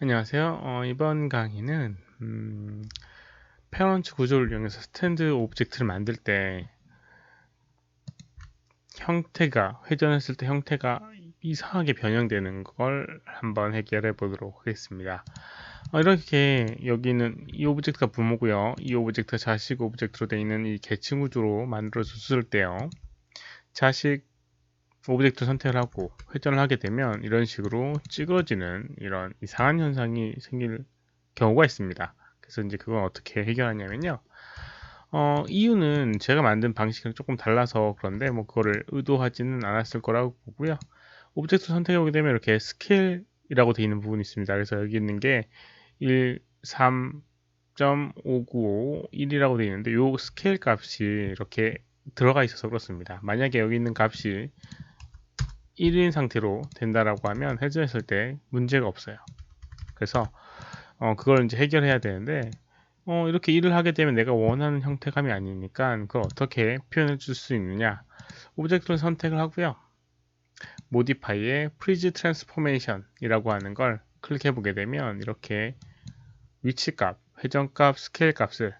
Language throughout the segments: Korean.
안녕하세요. 어, 이번 강의는 음, 페어런츠 구조를 이용해서 스탠드 오브젝트를 만들 때 형태가 회전했을 때 형태가 이상하게 변형되는 걸 한번 해결해 보도록 하겠습니다. 어, 이렇게 여기는 이 오브젝트가 부모고요. 이 오브젝트가 자식 오브젝트로 되어 있는 이 계층 구조로 만들어졌을 때요. 자식 오브젝트 선택을 하고 회전을 하게 되면 이런 식으로 찌그러지는 이런 이상한 현상이 생길 경우가 있습니다. 그래서 이제 그건 어떻게 해결하냐면요. 어, 이유는 제가 만든 방식이랑 조금 달라서 그런데 뭐 그거를 의도하지는 않았을 거라고 보고요. 오브젝트 선택해 보게 되면 이렇게 스케일이라고 되어 있는 부분이 있습니다. 그래서 여기 있는 게 1, 3.595, 1이라고 되어 있는데 이 스케일 값이 이렇게 들어가 있어서 그렇습니다. 만약에 여기 있는 값이 1인 상태로 된다라고 하면 회전했을 때 문제가 없어요. 그래서 어, 그걸 이제 해결해야 되는데 어, 이렇게 일을 하게 되면 내가 원하는 형태감이 아니니까 그걸 어떻게 표현해 줄 수 있느냐. 오브젝트를 선택을 하고요. 모디파이의 프리즈 트랜스포메이션 이라고 하는 걸 클릭해 보게 되면 이렇게 위치값, 회전값, 스케일 값을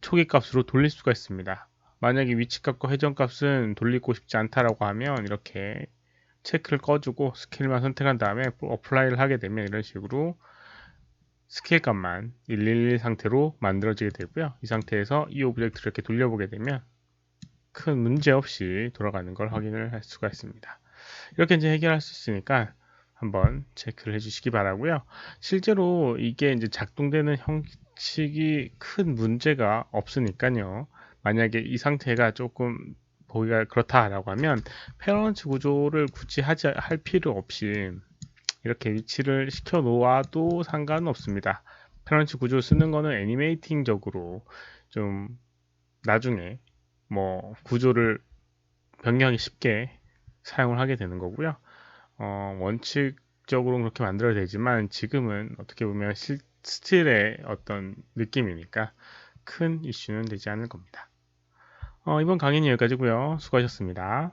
초기 값으로 돌릴 수가 있습니다 만약에 위치값과 회전값은 돌리고 싶지 않다라고 하면 이렇게 체크를 꺼주고 스케일만 선택한 다음에 어플라이를 하게 되면 이런 식으로 스케일 값만 111 상태로 만들어지게 되고요. 이 상태에서 이 오브젝트를 이렇게 돌려보게 되면 큰 문제 없이 돌아가는 걸 확인을 할 수가 있습니다. 이렇게 이제 해결할 수 있으니까 한번 체크를 해주시기 바라고요. 실제로 이게 이제 작동되는 형식이 큰 문제가 없으니까요. 만약에 이 상태가 조금 보기가 그렇다라고 하면 페어런츠 구조를 굳이 하지 할 필요 없이 이렇게 위치를 시켜 놓아도 상관은 없습니다. 페어런츠 구조 를 쓰는 거는 애니메이팅적으로 좀 나중에 뭐 구조를 변경하기 쉽게 사용을 하게 되는 거고요. 어, 원칙적으로는 그렇게 만들어야 되지만 지금은 어떻게 보면 실, 스틸의 어떤 느낌이니까 큰 이슈는 되지 않을 겁니다. 어, 이번 강의는 여기까지고요. 수고하셨습니다.